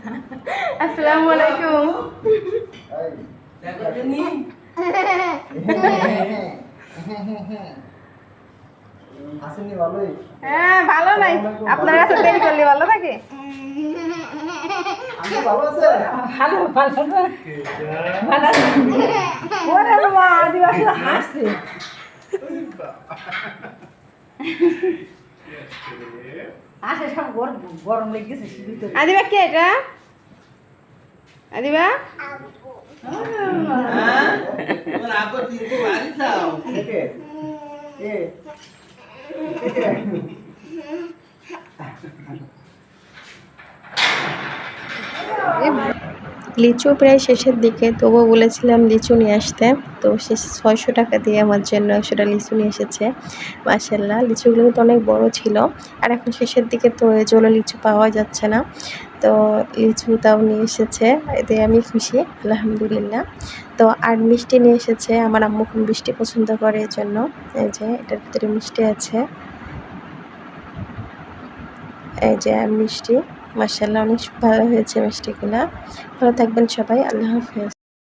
আসসালামু আলাইকুম হ্যাঁ ভালো নাই। আপনার কাছে দেরি করলে ভালো থাকে আমি ভালো আছে ভালো ভালো ভালো ওরে বাবা আদিবাসী হাসছে। আসে সব গরম গরম লেগেছে গেছে আদিবা কে এটা? আদিবা? হ্যাঁ লিচু প্রায় শেষের দিকে, তবুও বলেছিলাম লিচু নিয়ে আসতে। তো সে ছয়শো টাকা দিয়ে আমার জন্য একশোটা লিচু নিয়ে এসেছে। মাসাল্লাহ লিচুগুলো কিন্তু অনেক বড় ছিল। আর এখন শেষের দিকে তো জন্য লিচু পাওয়া যাচ্ছে না। তো লিচু তাও নিয়ে এসেছে এতে আমি খুশি, আলহামদুলিল্লাহ। তো আর মিষ্টি নিয়ে এসেছে, আমার আম্মু খুব মিষ্টি পছন্দ করে এর জন্য। এই যে, এটার ভিতরে মিষ্টি আছে। এই যে মিষ্টি। মাসাল্লাহ অনেক ভালো হয়েছে মিষ্টিগুলা ভালো থাকবেন সবাই আল্লাহ হাফেজ।